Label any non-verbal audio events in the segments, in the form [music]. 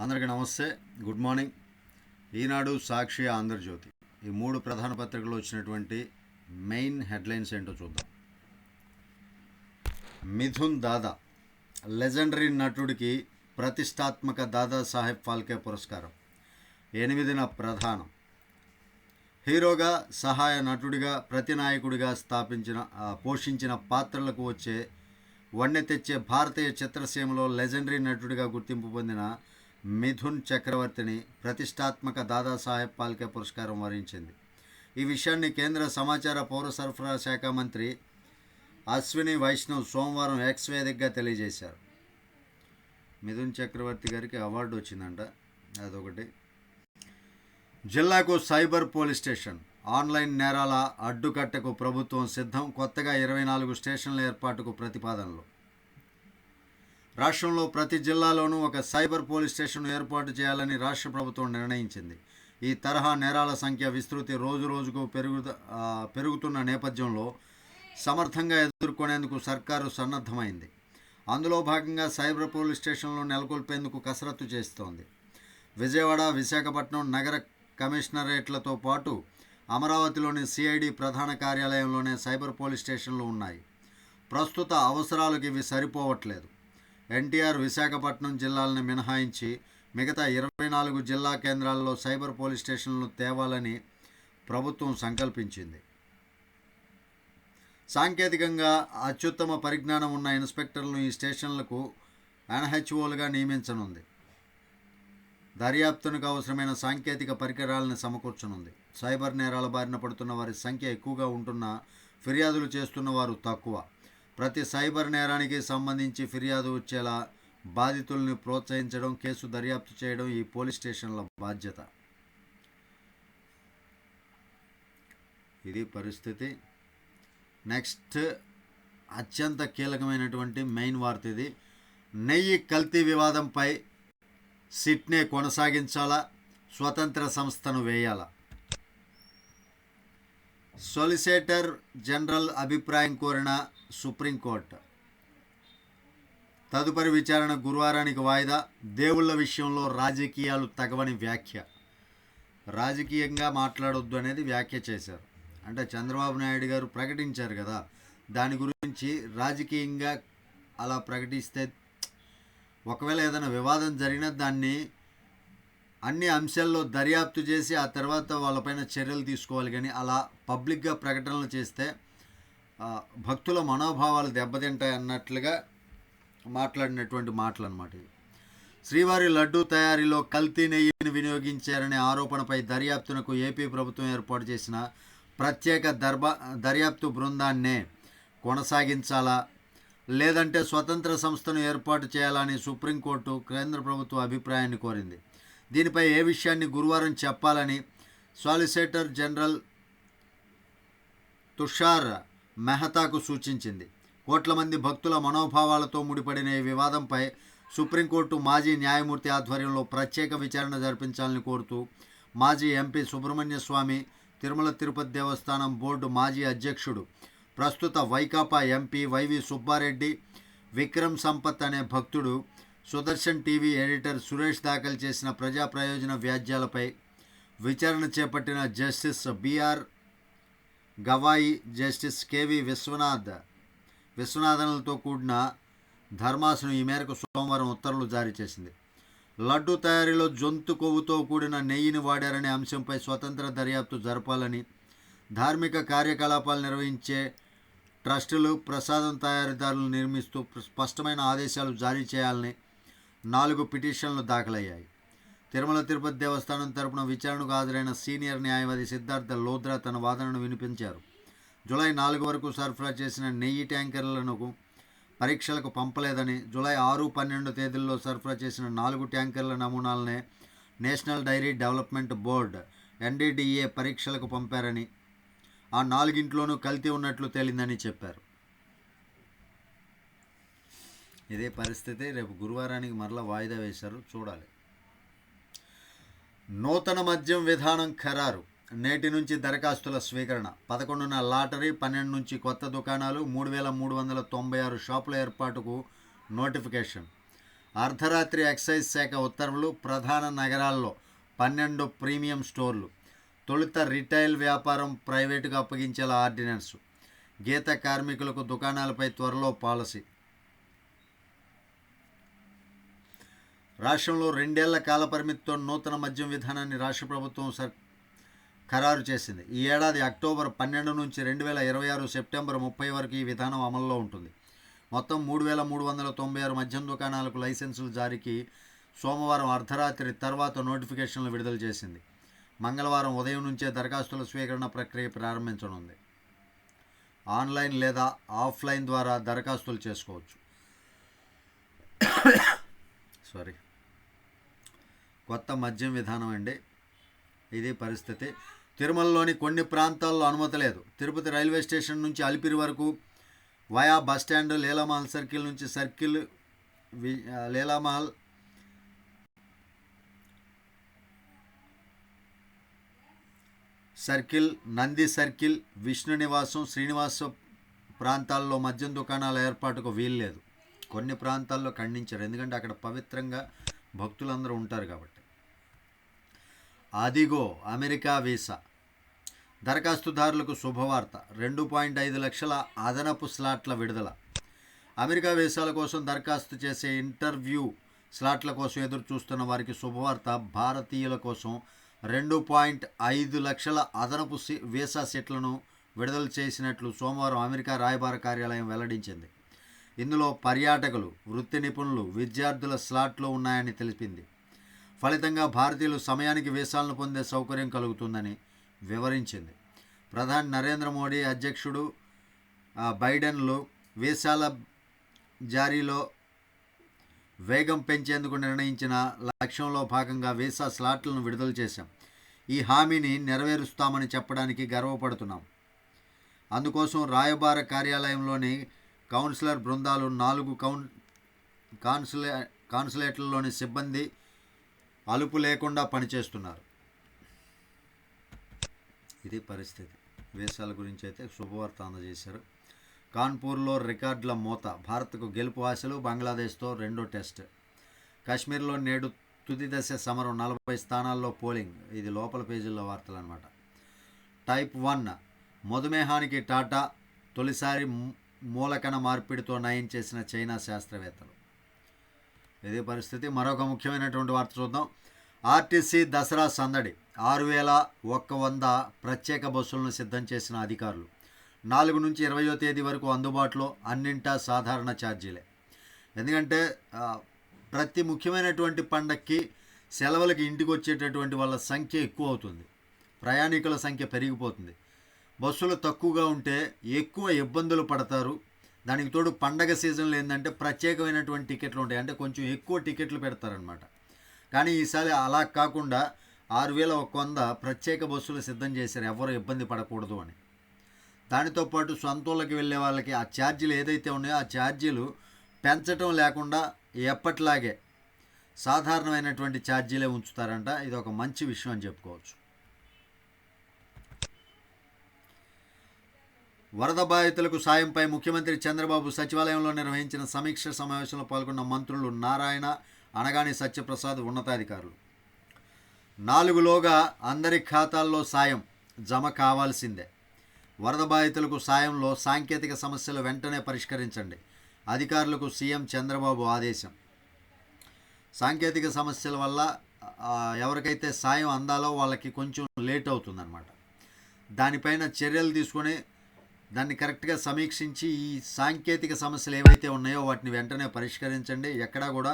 అందరికీ నమస్తే. Good morning. ఈనాడు సాక్షి ఆంధ్రజ్యోతి. ఈ మూడు ప్రధాన పత్రికలు వచ్చినటువంటి మెయిన్ హెడ్లైన్స్ ఏంటో చూద్దాం. మిథున్ దాదా లెజెండరీ నటుడికి ప్రతిష్టాత్మక దాదాసాహెబ్ ఫాల్కే పురస్కారం. ఎనిమిదిన ప్రధానం. హీరోగా సహాయ నటుడిగా ప్రతినాయకుడిగా స్థాపించిన పోషించిన పాత్రలకు వచ్చే వన్నె తెచ్చే భారతీయ చిత్రసీమలో లెజెండరీ నటుడిగా గుర్తింపు పొందిన మిథున్ చక్రవర్తిని ప్రతిష్టాత్మక దాదాసాహెబ్ పాల్కే పురస్కారం వరించింది. ఈ విషయాన్ని కేంద్ర సమాచార పౌర సరఫరా శాఖ మంత్రి అశ్విని వైష్ణవ్ సోమవారం ఎక్స్ వేదికగా తెలియజేశారు. మిథున్ చక్రవర్తి గారికి అవార్డు వచ్చిందంట. అదొకటి. జిల్లాకు సైబర్ పోలీస్ స్టేషన్ ఆన్లైన్ నేరాల అడ్డుకట్టకు ప్రభుత్వం సిద్ధం కొత్తగా ఇరవై నాలుగు స్టేషన్ల ఏర్పాటుకు ప్రతిపాదనలు. రాష్ట్రంలో ప్రతి జిల్లాలోనూ ఒక సైబర్ పోలీస్ స్టేషన్ ఏర్పాటు చేయాలని రాష్ట్ర ప్రభుత్వం నిర్ణయించింది. ఈ తరహా నేరాల సంఖ్య విస్తృతి రోజు రోజుకు పెరుగు పెరుగుతున్న నేపథ్యంలో సమర్థంగా ఎదుర్కొనేందుకు సర్కారు సన్నద్ధమైంది. అందులో భాగంగా సైబర్ పోలీస్ స్టేషన్లు నెలకొల్పేందుకు కసరత్తు చేస్తోంది. విజయవాడ విశాఖపట్నం నగర కమిషనరేట్లతో పాటు అమరావతిలోని సిఐడి ప్రధాన కార్యాలయంలోనే సైబర్ పోలీస్ స్టేషన్లు ఉన్నాయి. ప్రస్తుత అవసరాలకు ఇవి సరిపోవట్లేదు. ఎన్టీఆర్ విశాఖపట్నం జిల్లాలను మినహాయించి మిగతా ఇరవై నాలుగు జిల్లా కేంద్రాల్లో సైబర్ పోలీస్ స్టేషన్లను తేవాలని ప్రభుత్వం సంకల్పించింది. సాంకేతికంగా అత్యుత్తమ పరిజ్ఞానం ఉన్న ఇన్స్పెక్టర్లను ఈ స్టేషన్లకు ఎన్హెచ్ఓలుగా నియమించనుంది. దర్యాప్తునకు అవసరమైన సాంకేతిక పరికరాలను సమకూర్చనుంది. సైబర్ నేరాల బారిన పడుతున్న వారి సంఖ్య ఎక్కువగా ఉంటున్న ఫిర్యాదులు చేస్తున్న వారు తక్కువ. ప్రతి సైబర్ నేరానికి సంబంధించి ఫిర్యాదు వచ్చేలా బాధితుల్ని ప్రోత్సహించడం కేసు దర్యాప్తు చేయడం ఈ పోలీస్ స్టేషన్ల బాధ్యత. ఇది పరిస్థితి. నెక్స్ట్ అత్యంత కీలకమైనటువంటి మెయిన్ వార్త ఇది. నెయ్యి కల్తీ వివాదంపై సిట్నే కొనసాగించాలా? స్వతంత్ర సంస్థను వేయాలా? సొలిసిటర్ జనరల్ అభిప్రాయం కోరిన సుప్రీంకోర్టు. తదుపరి విచారణ గురువారానికి వాయిదా. దేవుళ్ళ విషయంలో రాజకీయాలు తగవని వ్యాఖ్య. రాజకీయంగా మాట్లాడొద్దు అనేది వ్యాఖ్య చేశారు. అంటే చంద్రబాబు నాయుడు గారు ప్రకటించారు కదా. దాని గురించి రాజకీయంగా అలా ప్రకటిస్తే ఒకవేళ ఏదైనా వివాదం జరిగినా దాన్ని అన్ని అంశాల్లో దర్యాప్తు చేసి ఆ తర్వాత వాళ్ళపైన చర్యలు తీసుకోవాలి కానీ అలా పబ్లిక్గా ప్రకటనలు చేస్తే భక్తుల మనోభావాలు దెబ్బతింటాయి అన్నట్లుగా మాట్లాడినటువంటి మాటలు అన్నమాట ఇవి. శ్రీవారి లడ్డూ తయారీలో కల్తీ నెయ్యిని వినియోగించారనే ఆరోపణపై దర్యాప్తునకు ఏపీ ప్రభుత్వం ఏర్పాటు చేసిన ప్రత్యేక దర్బా దర్యాప్తు బృందాన్నే కొనసాగించాలా? లేదంటే స్వతంత్ర సంస్థను ఏర్పాటు చేయాలని సుప్రీంకోర్టు కేంద్ర ప్రభుత్వ అభిప్రాయాన్ని కోరింది. దీనిపై ఏ విషయాన్ని గురువారం చెప్పాలని సాలిసిటర్ జనరల్ తుషార్ మెహతాకు సూచించింది. కోట్ల మంది భక్తుల మనోభావాలతో ముడిపడిన ఈ వివాదంపై సుప్రీంకోర్టు మాజీ న్యాయమూర్తి ఆధ్వర్యంలో ప్రత్యేక విచారణ జరిపించాలని కోరుతూ మాజీ ఎంపీ సుబ్రహ్మణ్య స్వామి తిరుమల తిరుపతి దేవస్థానం బోర్డు మాజీ అధ్యక్షుడు ప్రస్తుత వైకాపా ఎంపీ వైవి సుబ్బారెడ్డి విక్రమ్ సంపత్ అనే భక్తుడు సుదర్శన్ టీవీ ఎడిటర్ సురేష్ దాఖలు చేసిన ప్రజా ప్రయోజన వ్యాజ్యాలపై విచారణ చేపట్టిన justice BR Gavai justice KV Viswanath విశ్వనాథన్లతో కూడిన ధర్మాసనం ఈ మేరకు సోమవారం ఉత్తర్వులు జారీ చేసింది. లడ్డు తయారీలో జంతు కొవ్వుతో కూడిన నెయ్యిని వాడారనే అంశంపై స్వతంత్ర దర్యాప్తు జరపాలని ధార్మిక కార్యకలాపాలు నిర్వహించే ట్రస్టులు ప్రసాదం తయారీదారులు నిర్మిస్తూ స్పష్టమైన ఆదేశాలు జారీ చేయాలని నాలుగు పిటిషన్లు దాఖలయ్యాయి. తిరుమల తిరుపతి దేవస్థానం తరపున విచారణకు హాజరైన సీనియర్ న్యాయవాది సిద్ధార్థ లోద్రా తన వాదనను వినిపించారు. జూలై నాలుగు వరకు సరఫరా చేసిన నెయ్యి ట్యాంకర్లను పరీక్షలకు పంపలేదని జులై ఆరు పన్నెండు తేదీల్లో సరఫరా చేసిన నాలుగు ట్యాంకర్ల నమూనాలనే national dairy development board NDDA పరీక్షలకు పంపారని ఆ నాలుగింట్లోనూ కల్తీ ఉన్నట్లు తేలిందని చెప్పారు. ఇదే పరిస్థితి రేపు గురువారానికి మరలా వాయిదా వేశారు. చూడాలి. నూతన మద్యం విధానం ఖరారు. నేటి నుంచి దరఖాస్తుల స్వీకరణ. పదకొండున లాటరీ పన్నెండు నుంచి కొత్త దుకాణాలు మూడు వేల మూడు వందల తొంభై ఆరు షాపుల ఏర్పాటుకు నోటిఫికేషన్. అర్ధరాత్రి ఎక్సైజ్ శాఖ ఉత్తర్వులు ప్రధాన నగరాల్లో పన్నెండు ప్రీమియం స్టోర్లు. తొలుత రిటైల్ వ్యాపారం ప్రైవేటుగా అప్పగించేలా ఆర్డినెన్స్. గీత కార్మికులకు దుకాణాలపై త్వరలో పాలసీ. రాష్ట్రంలో రెండేళ్ళ కాల పరిమితితో నూతన మద్యం విధానాన్ని రాష్ట్ర ప్రభుత్వం సర్ ఖరారు చేసింది. ఈ ఏడాది అక్టోబర్ పన్నెండు నుంచి రెండు వేల ఇరవై ఆరు సెప్టెంబర్ ముప్పై వరకు ఈ విధానం అమల్లో ఉంటుంది. మొత్తం మూడు వేల మూడు వందల తొంభై ఆరు మద్యం దుకాణాలకు లైసెన్సులు జారీకి సోమవారం అర్ధరాత్రి తర్వాత నోటిఫికేషన్లు విడుదల చేసింది. మంగళవారం ఉదయం నుంచే దరఖాస్తుల స్వీకరణ ప్రక్రియ ప్రారంభించనుంది. ఆన్లైన్ లేదా ఆఫ్లైన్ ద్వారా దరఖాస్తులు చేసుకోవచ్చు. [coughs] సారీ కొత్త మద్యం విధానం అండి. ఇది పరిస్థితి. తిరుమలలోని కొన్ని ప్రాంతాల్లో అనుమతి లేదు. తిరుపతి రైల్వే స్టేషన్ నుంచి అలిపిరి వరకు via bus stand Leelamahal circle నుంచి సర్కిల్ వి లీలామహల్ సర్కిల్ నంది సర్కిల్ విష్ణు నివాసం శ్రీనివాస ప్రాంతాల్లో మద్యం దుకాణాల ఏర్పాటుకు వీల్లేదు కొన్ని ప్రాంతాల్లో ఖండించారు. ఎందుకంటే అక్కడ పవిత్రంగా భక్తులందరూ ఉంటారు కాబట్టి. అదిగో అమెరికా వీసా. దరఖాస్తుదారులకు శుభవార్త. రెండు పాయింట్ ఐదు లక్షల అదనపు స్లాట్ల విడుదల. అమెరికా వీసాల కోసం దరఖాస్తు చేసే ఇంటర్వ్యూ స్లాట్ల కోసం ఎదురు చూస్తున్న వారికి శుభవార్త. భారతీయుల కోసం రెండు పాయింట్ ఐదు లక్షల అదనపు సి వీసా సీట్లను విడుదల చేసినట్లు సోమవారం అమెరికా రాయబార కార్యాలయం వెల్లడించింది. ఇందులో పర్యాటకులు వృత్తి నిపుణులు విద్యార్థుల స్లాట్లు ఉన్నాయని తెలిపింది. ఫలితంగా భారతీయులు సమయానికి వీసాలను పొందే సౌకర్యం కలుగుతుందని వివరించింది. ప్రధాని నరేంద్ర మోడీ అధ్యక్షుడు బైడెన్లు వీసాల జారీలో వేగం పెంచేందుకు నిర్ణయించిన లక్ష్యంలో భాగంగా వీసా స్లాట్లను విడుదల చేశాం. ఈ హామీని నెరవేరుస్తామని చెప్పడానికి గర్వపడుతున్నాం. అందుకోసం రాయబార కార్యాలయంలోని కౌన్సిలర్ బృందాలు నాలుగు కౌన్ కాన్సులే కాన్సులేట్లలోని సిబ్బంది అలుపు లేకుండా పనిచేస్తున్నారు. ఇది పరిస్థితి. వీసాల గురించి అయితే శుభవార్త అందజేశారు. కాన్పూర్లో రికార్డుల మూత. భారత్కు గెలుపు ఆశలు బంగ్లాదేశ్తో రెండో టెస్ట్. కాశ్మీర్లో నేడు తుది దశ సమరం. నలభై స్థానాల్లో పోలింగ్. ఇది లోపల పేజీల్లో వార్తలు అనమాట టైప్ వన్. మధుమేహానికి టాటా తొలిసారి మూలకణ మార్పిడితో నయం చేసిన చైనా శాస్త్రవేత్తలు. ఇదే పరిస్థితి. మరొక ముఖ్యమైనటువంటి వార్త చూద్దాం. ఆర్టీసీ దసరా సందడి. ఆరు వేల ఒక్క వంద ప్రత్యేక బస్సులను సిద్ధం చేసిన అధికారులు. నాలుగు నుంచి ఇరవయో తేదీ వరకు అందుబాటులో అన్నింటా సాధారణ ఛార్జీలే. ఎందుకంటే ప్రతి ముఖ్యమైనటువంటి పండక్కి సెలవులకి ఇంటికి వచ్చేటటువంటి వాళ్ళ సంఖ్య ఎక్కువ అవుతుంది. ప్రయాణికుల సంఖ్య పెరిగిపోతుంది. బస్సులు తక్కువగా ఉంటే ఎక్కువ ఇబ్బందులు పడతారు. దానికి తోడు పండగ సీజన్లో ఏంటంటే ప్రత్యేకమైనటువంటి టికెట్లు ఉంటాయి. అంటే కొంచెం ఎక్కువ టికెట్లు పెడతారనమాట కానీ ఈసారి అలా కాకుండా ఆరు వేల ఒక వంద ప్రత్యేక బస్సులు సిద్ధం చేశారు. ఎవరు ఇబ్బంది పడకూడదు అని. దానితో పాటు సొంతూళ్ళకి వెళ్ళే వాళ్ళకి ఆ ఛార్జీలు ఏదైతే ఉన్నాయో ఆ ఛార్జీలు పెంచటం లేకుండా ఎప్పట్లాగే సాధారణమైనటువంటి ఛార్జీలే ఉంచుతారంట. ఇది ఒక మంచి విషయం అని చెప్పుకోవచ్చు. వరద బాధితులకు సాయంపై ముఖ్యమంత్రి చంద్రబాబు సచివాలయంలో నిర్వహించిన సమీక్ష సమావేశంలో పాల్గొన్న మంత్రులు నారాయణ అనగాని సత్యప్రసాద్ ఉన్నతాధికారులు. నాలుగులోగా అందరి ఖాతాల్లో సాయం జమ కావాల్సిందే. వరద బాధితులకు సాయంలో సాంకేతిక సమస్యలు వెంటనే పరిష్కరించండి. అధికారులకు సీఎం చంద్రబాబు ఆదేశం. సాంకేతిక సమస్యల వల్ల ఎవరికైతే సాయం అందాలో వాళ్ళకి కొంచెం లేట్ అవుతుందన్నమాట. దానిపైన చర్యలు తీసుకొని దాన్ని కరెక్ట్గా సమీక్షించి ఈ సాంకేతిక సమస్యలు ఏవైతే ఉన్నాయో వాటిని వెంటనే పరిష్కరించండి. ఎక్కడా కూడా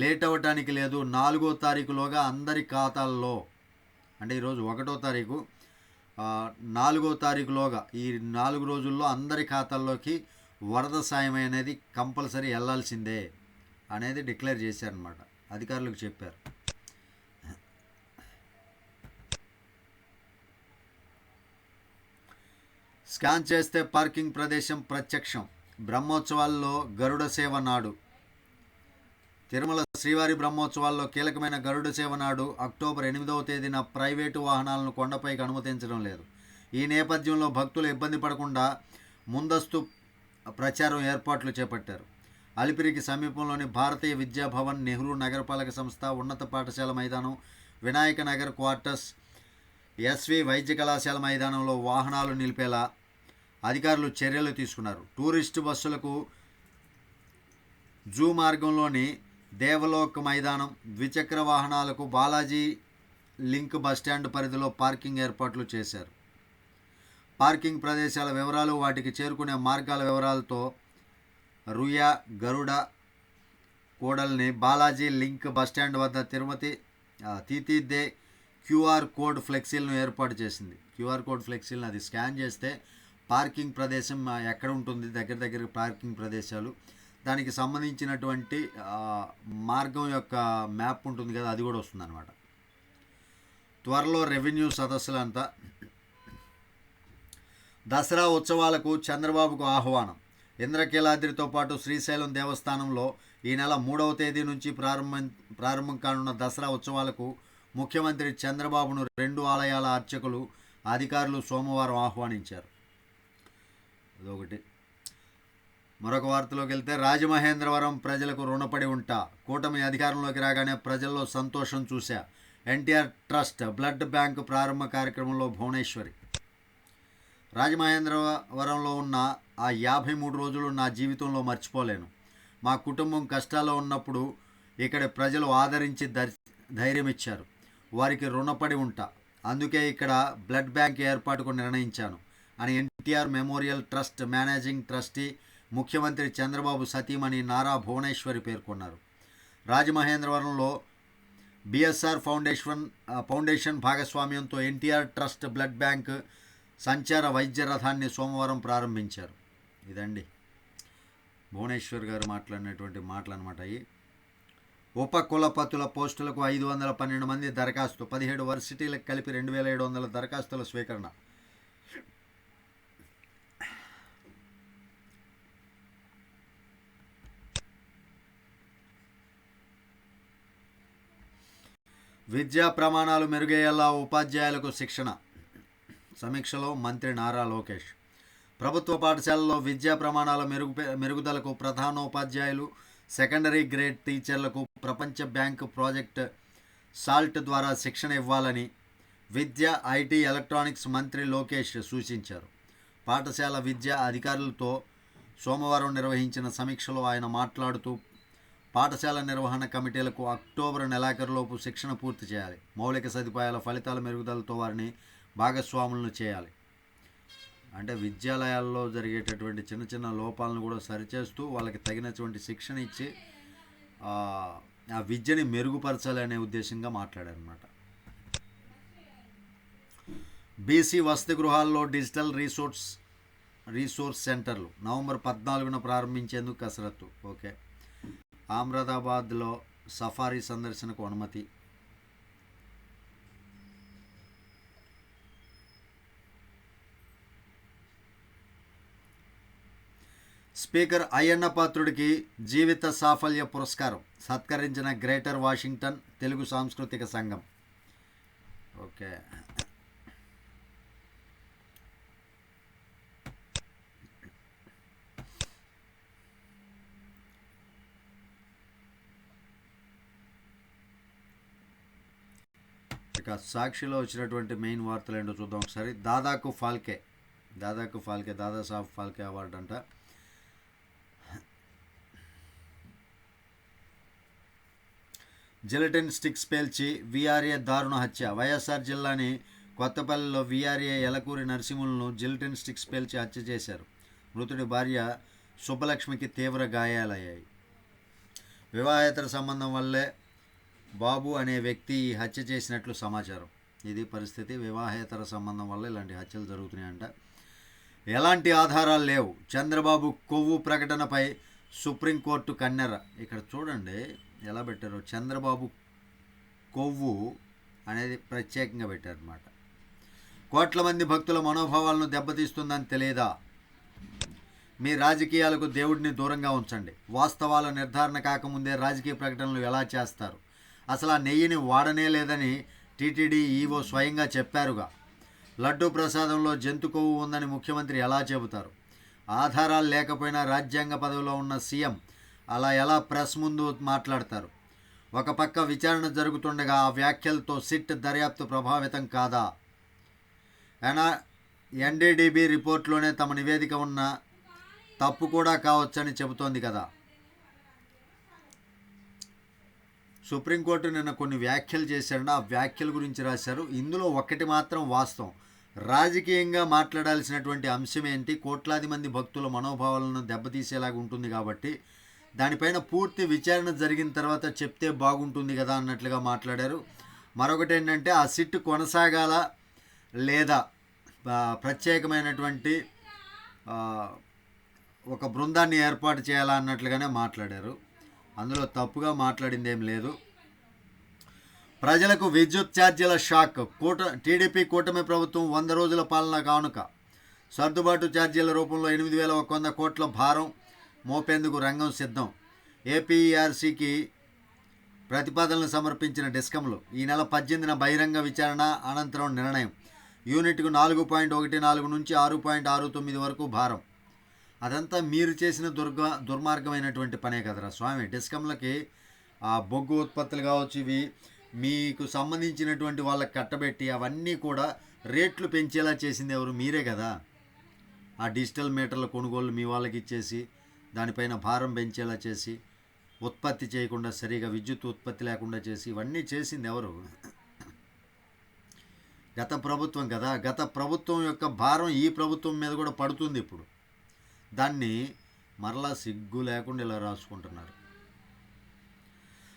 లేట్ అవ్వటానికి లేదు. నాలుగో తారీఖులోగా అందరి ఖాతాల్లో అంటే ఈరోజు ఒకటో తారీఖు నాలుగో తారీఖులోగా ఈ నాలుగు రోజుల్లో అందరి ఖాతాల్లోకి వరద సాయం అనేది కంపల్సరీ వెళ్ళాల్సిందే అనేది డిక్లేర్ చేశారనమాట అధికారులకు చెప్పారు. స్కాన్ చేస్తే పార్కింగ్ ప్రదేశం ప్రత్యక్షం. బ్రహ్మోత్సవాల్లో గరుడ సేవ నాడు. తిరుమల శ్రీవారి బ్రహ్మోత్సవాల్లో కీలకమైన గరుడ సేవ నాడు అక్టోబర్ ఎనిమిదవ తేదీన ప్రైవేటు వాహనాలను కొండపైకి అనుమతించడం లేదు. ఈ నేపథ్యంలో భక్తులు ఇబ్బంది పడకుండా ముందస్తు ప్రచారం ఏర్పాట్లు చేపట్టారు. అలిపిరికి సమీపంలోని భారతీయ విద్యాభవన్ నెహ్రూ నగరపాలక సంస్థ ఉన్నత పాఠశాల మైదానం వినాయక నగర్ క్వార్టర్స్ ఎస్వి వైద్య కళాశాల మైదానంలో వాహనాలు నిలిపేలా అధికారులు చర్యలు తీసుకున్నారు. టూరిస్టు బస్సులకు జూ మార్గంలోని దేవలోక్ మైదానం ద్విచక్ర వాహనాలకు బాలాజీ లింక్ బస్టాండ్ పరిధిలో పార్కింగ్ ఏర్పాట్లు చేశారు. పార్కింగ్ ప్రదేశాల వివరాలు వాటికి చేరుకునే మార్గాల వివరాలతో రుయా గరుడ కోడల్ని బాలాజీ లింక్ బస్టాండ్ వద్ద తిరుమతి ఆ, తీతీదే క్యూఆర్ కోడ్ ఫ్లెక్సీలను ఏర్పాటు చేసింది. క్యూఆర్ కోడ్ ఫ్లెక్సీలను అది స్కాన్ చేస్తే పార్కింగ్ ప్రదేశం ఎక్కడ ఉంటుంది దగ్గర దగ్గర పార్కింగ్ ప్రదేశాలు. దానికి సంబంధించినటువంటి మార్గం యొక్క మ్యాప్ ఉంటుంది కదా అది కూడా వస్తుంది అనమాట త్వరలో రెవెన్యూ సదస్సులంతా. దసరా ఉత్సవాలకు చంద్రబాబుకు ఆహ్వానం. ఇంద్రకీలాద్రితో పాటు శ్రీశైలం దేవస్థానంలో ఈ నెల మూడవ తేదీ నుంచి ప్రారంభం ప్రారంభం కానున్న దసరా ఉత్సవాలకు ముఖ్యమంత్రి చంద్రబాబును రెండు ఆలయాల అర్చకులు అధికారులు సోమవారం ఆహ్వానించారు. అదొకటి. మరొక వార్తలోకి వెళ్తే రాజమహేంద్రవరం ప్రజలకు రుణపడి ఉంటా. కూటమి అధికారంలోకి రాగానే ప్రజల్లో సంతోషం చూశా. ఎన్టీఆర్ ట్రస్ట్ బ్లడ్ బ్యాంక్ ప్రారంభ కార్యక్రమంలో భువనేశ్వరి. రాజమహేంద్రవరంలో ఉన్న ఆ యాభై మూడు రోజులు నా జీవితంలో మర్చిపోలేను. మా కుటుంబం కష్టాల్లో ఉన్నప్పుడు ఇక్కడ ప్రజలు ఆదరించి ధైర్యం ఇచ్చారు వారికి రుణపడి ఉంటా. అందుకే ఇక్కడ బ్లడ్ బ్యాంక్ ఏర్పాటుకు నిర్ణయించాను అని NTR memorial trust managing trustee ముఖ్యమంత్రి చంద్రబాబు సతీమణి నారా భువనేశ్వరి పేర్కొన్నారు. రాజమహేంద్రవరంలో బిఎస్ఆర్ ఫౌండేషన్ ఫౌండేషన్ భాగస్వామ్యంతో ఎన్టీఆర్ ట్రస్ట్ బ్లడ్ బ్యాంక్ సంచార వైద్య రథాన్ని సోమవారం ప్రారంభించారు. ఇదండి భువనేశ్వర్ గారు మాట్లాడినటువంటి మాటలు అనమాట అవి ఉప కులపతుల పోస్టులకు ఐదు వందల పన్నెండు మంది దరఖాస్తు పదిహేడు వర్సిటీలకు కలిపి రెండు వేల ఏడు వందల దరఖాస్తుల స్వీకరణ. విద్యా ప్రమాణాలు మెరుగయ్యేలా ఉపాధ్యాయులకు శిక్షణ. సమీక్షలో మంత్రి నారా లోకేష్. ప్రభుత్వ పాఠశాలల్లో విద్యా ప్రమాణాల మెరుగు మెరుగుదలకు ప్రధానోపాధ్యాయులు సెకండరీ గ్రేడ్ టీచర్లకు ప్రపంచ బ్యాంకు ప్రాజెక్ట్ సాల్ట్ ద్వారా శిక్షణ ఇవ్వాలని విద్య ఐటీ ఎలక్ట్రానిక్స్ మంత్రి లోకేష్ సూచించారు. పాఠశాల విద్యా అధికారులతో సోమవారం నిర్వహించిన సమీక్షలో ఆయన మాట్లాడుతూ పాఠశాల నిర్వహణ కమిటీలకు అక్టోబర్ నెలాఖరులోపు శిక్షణ పూర్తి చేయాలి. మౌలిక సదుపాయాల ఫలితాల మెరుగుదలతో వారిని భాగస్వాములను చేయాలి. అంటే విద్యాలయాల్లో జరిగేటటువంటి చిన్న చిన్న లోపాలను కూడా సరిచేస్తూ వాళ్ళకి తగినటువంటి శిక్షణ ఇచ్చి ఆ, విద్యని మెరుగుపరచాలి అనే ఉద్దేశంగా మాట్లాడారనమాట బీసీ వసతి గృహాల్లో డిజిటల్ రీసోర్స్ రీసోర్స్ సెంటర్లు నవంబర్ పద్నాలుగున ప్రారంభించేందుకు కసరత్తు. ఓకే. అహ్మదాబాద్లో సఫారీ సందర్శనకు అనుమతి. స్పీకర్ అయ్యన్న పాత్రుడికి జీవిత సాఫల్య పురస్కారం. సత్కరించిన గ్రేటర్ వాషింగ్టన్ తెలుగు సాంస్కృతిక సంఘం. ఓకే. ఇక సాక్షిలో వచ్చినటువంటి మెయిన్ వార్తలు ఏంటో చూద్దాం ఒకసారి. దాదాకు ఫాల్కే దాదాకు ఫాల్కే దాదాసాహెబ్ ఫాల్కే అవార్డు అంట. జిలటిన్ స్టిక్స్ పేల్చి విఆర్ఏ దారుణ హత్య. వైఎస్ఆర్ జిల్లాని కొత్తపల్లిలో విఆర్ఏ ఎలకూరి నరసింహులను జిలటిన్ స్టిక్స్ పేల్చి హత్య చేశారు. మృతుడి భార్య సుబ్బలక్ష్మికి తీవ్ర గాయాలయ్యాయి. వివాహేతర సంబంధం వల్లే బాబు అనే వ్యక్తి ఈ హత్య చేసినట్లు సమాచారం. ఇది పరిస్థితి వివాహేతర సంబంధం వల్ల ఇలాంటి హత్యలు జరుగుతున్నాయంట. ఎలాంటి ఆధారాలు లేవు. చంద్రబాబు కొవ్వు ప్రకటనపై సుప్రీంకోర్టు కన్నెర. ఇక్కడ చూడండి ఎలా పెట్టారు. చంద్రబాబు కొవ్వు అనేది ప్రత్యేకంగా పెట్టారన్నమాట. కోట్ల మంది భక్తుల మనోభావాలను దెబ్బతీస్తుందని తెలియదా మీ రాజకీయాలకు దేవుడిని దూరంగా ఉంచండి. వాస్తవాల నిర్ధారణ కాకముందే రాజకీయ ప్రకటనలు ఎలా చేస్తారు? అసలు ఆ నెయ్యిని వాడనే లేదని టీటీడీ ఈవో స్వయంగా చెప్పారుగా. లడ్డూ ప్రసాదంలో జంతు కొవ్వు ఉందని ముఖ్యమంత్రి ఎలా చెబుతారు? ఆధారాలు లేకపోయినా రాజ్యాంగ పదవిలో ఉన్న సీఎం అలా ఎలా ప్రెస్ ముందు మాట్లాడతారు? ఒక పక్క విచారణ జరుగుతుండగా ఆ వ్యాఖ్యలతో సిట్ దర్యాప్తు ప్రభావితం కాదా? ఎనా ఎన్డీడీబీ రిపోర్ట్లోనే తమ నివేదిక ఉన్న తప్పు కూడా కావచ్చని చెబుతోంది కదా. సుప్రీంకోర్టు నిన్న కొన్ని వ్యాఖ్యలు చేశారండి. ఆ వ్యాఖ్యల గురించి రాశారు. ఇందులో ఒక్కటి మాత్రం వాస్తవం. రాజకీయంగా మాట్లాడాల్సినటువంటి అంశం ఏంటి? కోట్లాది మంది భక్తుల మనోభావాలను దెబ్బతీసేలాగా ఉంటుంది కాబట్టి దానిపైన పూర్తి విచారణ జరిగిన తర్వాత చెప్తే బాగుంటుంది కదా అన్నట్లుగా మాట్లాడారు. మరొకటి ఏంటంటే ఆ సిట్ కొనసాగాల లేదా? ప్రత్యేకమైనటువంటి ఒక బృందాన్ని ఏర్పాటు చేయాలా అన్నట్లుగానే మాట్లాడారు. అందులో తప్పుగా మాట్లాడింది ఏం లేదు. ప్రజలకు విద్యుత్ ఛార్జీల షాక్. కూట టీడీపీ కూటమి ప్రభుత్వం వంద రోజుల పాలన కానుక. సర్దుబాటు ఛార్జీల రూపంలో ఎనిమిది వేల ఒక వంద కోట్ల భారం మోపేందుకు రంగం సిద్ధం. ఏపీఆర్సీకి ప్రతిపాదనలు సమర్పించిన డిస్కంలు. ఈ నెల పద్దెనిమిదిన బహిరంగ విచారణ అనంతరం నిర్ణయం. యూనిట్కు నాలుగు పాయింట్ ఒకటి నాలుగు నుంచి ఆరు పాయింట్ ఆరు తొమ్మిది వరకు భారం. అదంతా మీరు చేసిన దుర్గ దుర్మార్గమైనటువంటి పనే కదరా స్వామి. డిస్కంలకి ఆ బొగ్గు ఉత్పత్తులు కావచ్చు ఇవి మీకు సంబంధించినటువంటి వాళ్ళకి కట్టబెట్టి అవన్నీ కూడా రేట్లు పెంచేలా చేసింది ఎవరు? మీరే కదా. ఆ డిజిటల్ మీటర్ల కొనుగోలు మీ వాళ్ళకి ఇచ్చేసి దానిపైన భారం పెంచేలా చేసి ఉత్పత్తి చేయకుండా సరిగా విద్యుత్ ఉత్పత్తి లేకుండా చేసి ఇవన్నీ చేసింది ఎవరు? గత ప్రభుత్వం కదా. గత ప్రభుత్వం యొక్క భారం ఈ ప్రభుత్వం మీద కూడా పడుతుంది ఇప్పుడు. దాన్ని మరలా సిగ్గు లేకుండా ఇలా రాసుకుంటున్నారు.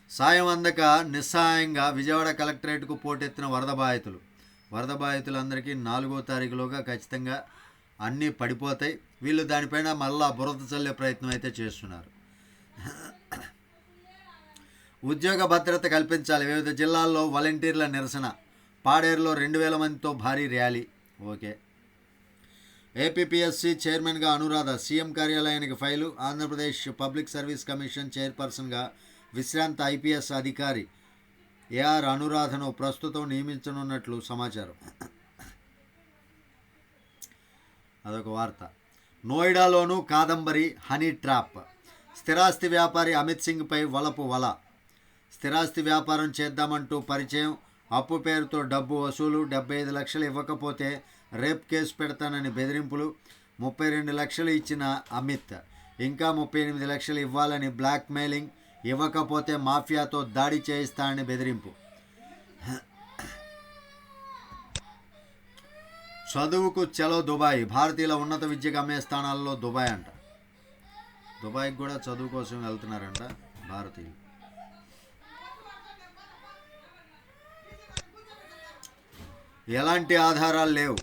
సాయం అందక నిస్సహాయంగా విజయవాడ కలెక్టరేట్కు పోటెత్తిన వరద బాధితులు. వరద బాధితులందరికీ నాలుగో తారీఖులోగా ఖచ్చితంగా అన్నీ పడిపోతాయి. వీళ్ళు దానిపైన మళ్ళా బురద చల్లే ప్రయత్నం అయితే చేస్తున్నారు. ఉద్యోగ భద్రత కల్పించాలి. వివిధ జిల్లాల్లో వాలంటీర్ల నిరసన. పాడేరులో రెండు వేల మందితో భారీ ర్యాలీ. ఓకే. ఏపీపీఎస్సీ చైర్మన్గా అనురాధ సీఎం కార్యాలయానికి file. Andhra Pradesh public service commission చైర్పర్సన్గా విశ్రాంత ఐపీఎస్ అధికారి ఏఆర్ అనురాధను ప్రస్తుతం నియమించనున్నట్లు సమాచారం. అదొక వార్త. నోయిడాలోనూ కాదంబరి హనీ ట్రాప్. స్థిరాస్తి వ్యాపారి అమిత్ సింగ్పై వలపు వల. స్థిరాస్తి వ్యాపారం చేద్దామంటూ పరిచయం. అప్పు పేరుతో డబ్బు వసూలు డెబ్బై ఐదు లక్షలు ఇవ్వకపోతే రేప్ కేసు పెడతానని బెదిరింపులు ముప్పై రెండు లక్షలు ఇచ్చిన అమిత్. ఇంకా ముప్పై ఎనిమిది లక్షలు ఇవ్వాలని బ్లాక్ మెయిలింగ్ ఇవ్వకపోతే మాఫియాతో దాడి చేయిస్తానని బెదిరింపు. చదువుకు చలో దుబాయ్. భారతీయుల ఉన్నత విద్య గమ్య స్థానాల్లో దుబాయ్ అంట. దుబాయ్కి కూడా చదువు కోసం వెళ్తున్నారంట భారతీయులు. ఎలాంటి ఆధారాలు లేవు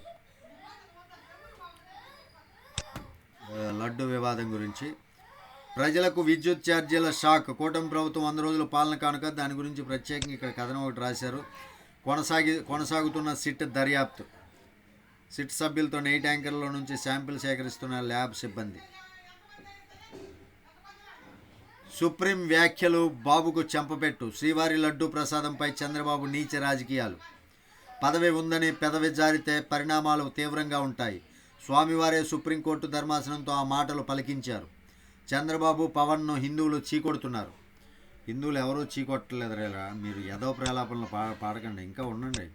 ఆ, లడ్డు వివాదం గురించి. ప్రజలకు విద్యుత్ ఛార్జీల షాక్. కూటమి ప్రభుత్వం వంద రోజుల పాలన కానుక దాని గురించి ప్రత్యేకంగా ఇక్కడ కథనం ఒకటి రాశారు. కొనసాగి కొనసాగుతున్న సిట్ దర్యాప్తు. సిట్ సభ్యులతో నెయ్యి ట్యాంకర్లో నుంచి శాంపిల్ సేకరిస్తున్న ల్యాబ్ సిబ్బంది. సుప్రీం వ్యాఖ్యలు బాబుకు చెంపపెట్టు. శ్రీవారి లడ్డు ప్రసాదంపై చంద్రబాబు నీచ రాజకీయాలు. పదవి ఉందని పెదవి జారితే పరిణామాలు తీవ్రంగా ఉంటాయి. స్వామివారే సుప్రీంకోర్టు ధర్మాసనంతో ఆ మాటలు పలికించారు. చంద్రబాబు పవన్ను హిందువులు చీకొడుతున్నారు. హిందువులు ఎవరూ చీకొట్టలేదురా మీరు ఏదో ప్రలాపనలు పా పాడకండి ఇంకా ఉండండి.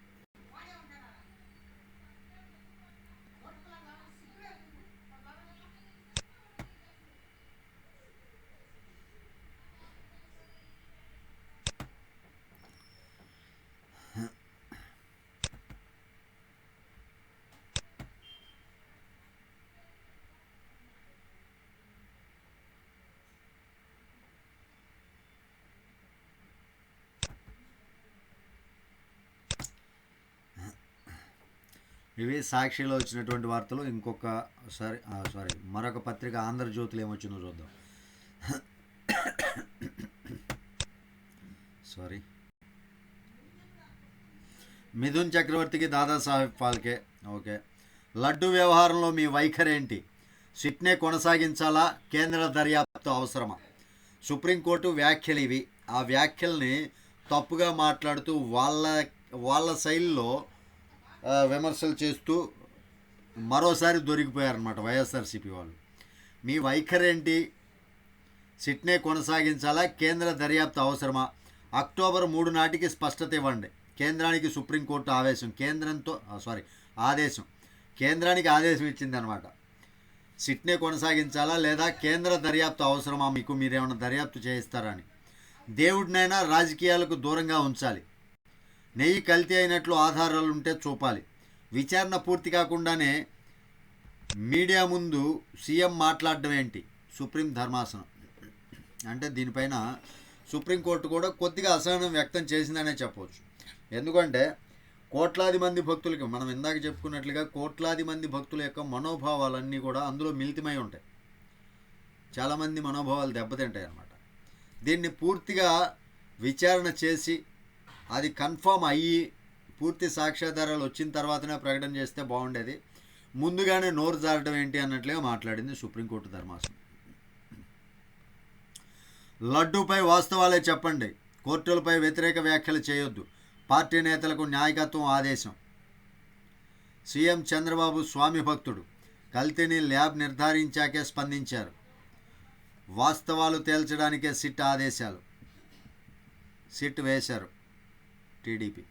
ఇవి సాక్షిలో వచ్చినటువంటి వార్తలు ఇంకొక సారీ సారీ మరొక పత్రిక ఆంధ్రజ్యోతిలో ఏమొచ్చిందో చూద్దాం. సారీ. మిథున్ చక్రవర్తికి దాదాసాహెబ్ ఫాల్కే ఓకే. లడ్డు వ్యవహారంలో మీ వైఖరి ఏంటి సిట్నే కొనసాగించాలా? కేంద్ర దర్యాప్తు అవసరమా? సుప్రీంకోర్టు వ్యాఖ్యలు ఇవి. ఆ వ్యాఖ్యల్ని తప్పుగా మాట్లాడుతూ వాళ్ళ వాళ్ళ శైలిలో విమర్శలు చేస్తూ మరోసారి దొరికిపోయారనమాట వైఎస్ఆర్సీపీ వాళ్ళు. మీ వైఖరి ఏంటి సిట్నే కొనసాగించాలా? కేంద్ర దర్యాప్తు అవసరమా? అక్టోబర్ మూడు నాటికి స్పష్టత ఇవ్వండి. కేంద్రానికి సుప్రీంకోర్టు ఆవేశం కేంద్రంతో సారీ ఆదేశం కేంద్రానికి ఆదేశం ఇచ్చిందనమాట సిట్నే కొనసాగించాలా లేదా కేంద్ర దర్యాప్తు అవసరమా? మీకు మీరేమైనా దర్యాప్తు చేయిస్తారా అని. దేవుడినైనా రాజకీయాలకు దూరంగా ఉంచాలి. నెయ్యి కల్తీ అయినట్లు ఆధారాలు ఉంటే చూపాలి. విచారణ పూర్తి కాకుండానే మీడియా ముందు సీఎం మాట్లాడడం ఏంటి? సుప్రీం ధర్మాసనం. అంటే దీనిపైన సుప్రీంకోర్టు కూడా కొద్దిగా అసహనం వ్యక్తం చేసిందనే చెప్పవచ్చు ఎందుకంటే కోట్లాది మంది భక్తులకి మనం ఇందాక చెప్పుకున్నట్లుగా కోట్లాది మంది భక్తుల యొక్క మనోభావాలన్నీ కూడా అందులో మిళితమై ఉంటాయి. చాలామంది మనోభావాలు దెబ్బతింటాయి అన్నమాట దీన్ని పూర్తిగా విచారణ చేసి అది కన్ఫామ్ అయ్యి పూర్తి సాక్ష్యాధారాలు వచ్చిన తర్వాతనే ప్రకటన చేస్తే బాగుండేది. ముందుగానే నోరు జారడం ఏంటి అన్నట్లుగా మాట్లాడింది సుప్రీంకోర్టు ధర్మాసనం. లడ్డూపై వాస్తవాలే చెప్పండి. కోర్టులపై వ్యతిరేక వ్యాఖ్యలు చేయొద్దు. పార్టీ నేతలకు న్యాయకత్వం ఆదేశం. సీఎం చంద్రబాబు స్వామి భక్తుడు. కల్తీని ల్యాబ్ నిర్ధారించాకే స్పందించారు. వాస్తవాలు తేల్చడానికే సిట్ ఆదేశాలు. సిట్ వేశారు. టీడీపీ.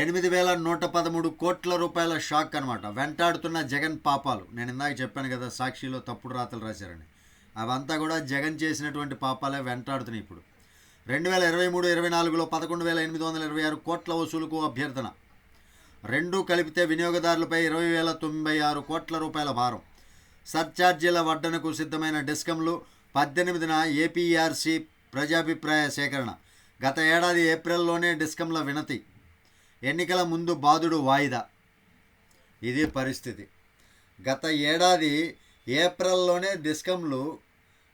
ఎనిమిది వేల నూట పదమూడు కోట్ల రూపాయల షాక్ అనమాట వెంటాడుతున్న జగన్ పాపాలు. నేను ఇందాక చెప్పాను కదా సాక్షిలో తప్పుడు రాతలు రాశారని. అవంతా కూడా జగన్ చేసినటువంటి పాపాలే వెంటాడుతున్నాయి ఇప్పుడు. రెండు వేల ఇరవై మూడు ఇరవై నాలుగులో పదకొండు వేల ఎనిమిది వందల ఇరవై ఆరు కోట్ల వసూలుకు అభ్యర్థన. రెండు కలిపితే వినియోగదారులపై ఇరవై వేల తొంభై ఆరు కోట్ల రూపాయల భారం. సర్ఛార్జీల వడ్డనకు సిద్ధమైన డిస్కంలు పద్దెనిమిదిన ఏపీఆర్సీ ప్రజాభిప్రాయ సేకరణ. గత ఏడాది ఏప్రిల్లోనే డిస్కంల వినతి. ఎన్నికల ముందు బాధుడు వాయిదా. ఇది పరిస్థితి. గత ఏడాది ఏప్రిల్లోనే డిస్కంలు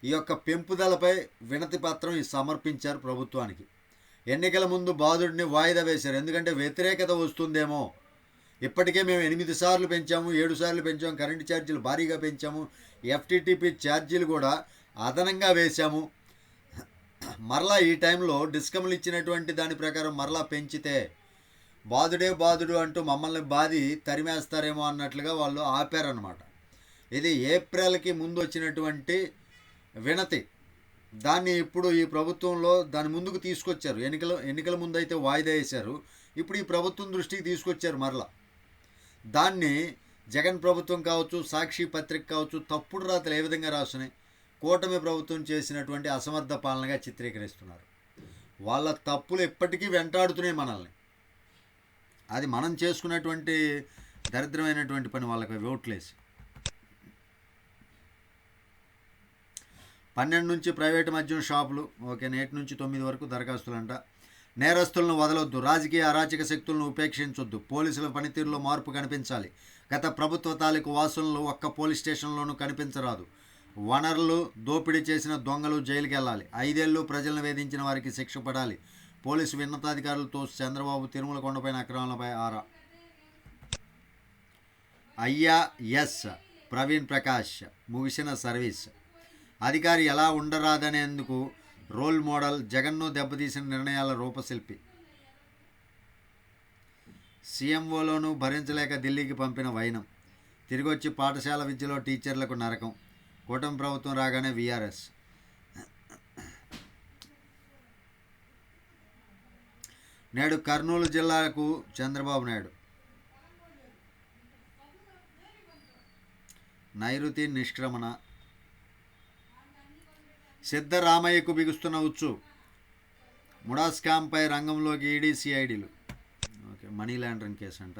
ఈ యొక్క పెంపుదలపై వినతి పత్రం సమర్పించారు ప్రభుత్వానికి. ఎన్నికల ముందు బాధుడిని వాయిదా వేశారు. ఎందుకంటే వ్యతిరేకత వస్తుందేమో ఇప్పటికే మేము ఎనిమిది సార్లు పెంచాము ఏడు సార్లు పెంచాము కరెంటు ఛార్జీలు భారీగా పెంచాము ఎఫ్టీటీపీ ఛార్జీలు కూడా అదనంగా వేశాము. మరలా ఈ టైంలో డిస్కమ్లు ఇచ్చినటువంటి దాని ప్రకారం మరలా పెంచితే బాధుడే బాధుడు అంటూ మమ్మల్ని బాధి తరిమేస్తారేమో అన్నట్లుగా వాళ్ళు ఆపారనమాట ఇది ఏప్రిల్కి ముందు వచ్చినటువంటి వినతి. దాన్ని ఇప్పుడు ఈ ప్రభుత్వంలో దాని ముందుకు తీసుకొచ్చారు. ఎన్నికల ఎన్నికల ముందు అయితే వాయిదా వేశారు. ఇప్పుడు ఈ ప్రభుత్వం దృష్టికి తీసుకొచ్చారు మరలా. దాన్ని జగన్ ప్రభుత్వం కావచ్చు సాక్షి పత్రిక కావచ్చు తప్పుడు రాతలు ఏ విధంగా రాస్తున్నాయి? కూటమి ప్రభుత్వం చేసినటువంటి అసమర్థ పాలనగా చిత్రీకరిస్తున్నారు. వాళ్ళ తప్పులు ఎప్పటికీ వెంటాడుతున్నాయి మనల్ని. అది మనం చేసుకున్నటువంటి దరిద్రమైనటువంటి పని వాళ్ళకి ఓట్లేసి. పన్నెండు నుంచి ప్రైవేటు మద్యం షాపులు ఓకే నేటి నుంచి తొమ్మిది వరకు దరఖాస్తులంట. నేరస్తులను వదలొద్దు. రాజకీయ అరాచక శక్తులను ఉపేక్షించొద్దు. పోలీసుల పనితీరులో మార్పు కనిపించాలి. గత ప్రభుత్వ తాలూకు వాసులను ఒక్క పోలీస్ స్టేషన్లోనూ కనిపించరాదు. వనరులు దోపిడీ చేసిన దొంగలు జైలుకి వెళ్ళాలి ఐదేళ్ళు ప్రజలను వేధించిన వారికి శిక్ష పడాలి. పోలీసు విన్నతాధికారులతో చంద్రబాబు తిరుమల కొండపైన అక్రమాలపై ఆరా. అయ్యా ఎస్. ప్రవీణ్ ప్రకాష్ ముగిసిన సర్వీస్. అధికారి ఎలా ఉండరాదనేందుకు రోల్ మోడల్ జగన్ను దెబ్బతీసిన నిర్ణయాల రూపశిల్పి. సీఎంఓలోనూ భరించలేక ఢిల్లీకి పంపిన వైనం. తిరిగొచ్చి పాఠశాల విద్యలో టీచర్లకు నరకం. కూటమి ప్రభుత్వం రాగానే వీఆర్ఎస్. నేడు కర్నూలు జిల్లాకు చంద్రబాబు నాయుడు. నైరుతి నిష్క్రమణ సిద్ధరామయ్యకు బిగుస్తున్న ఉచ్చు. ముడా స్కామ్పై రంగంలోకి ఈడీ సిఐడీలు. ఓకే మనీ లాండరింగ్ కేసు అంట.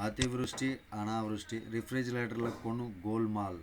అతివృష్టి అనావృష్టి రిఫ్రిజిరేటర్ల కొను గోల్మాల్.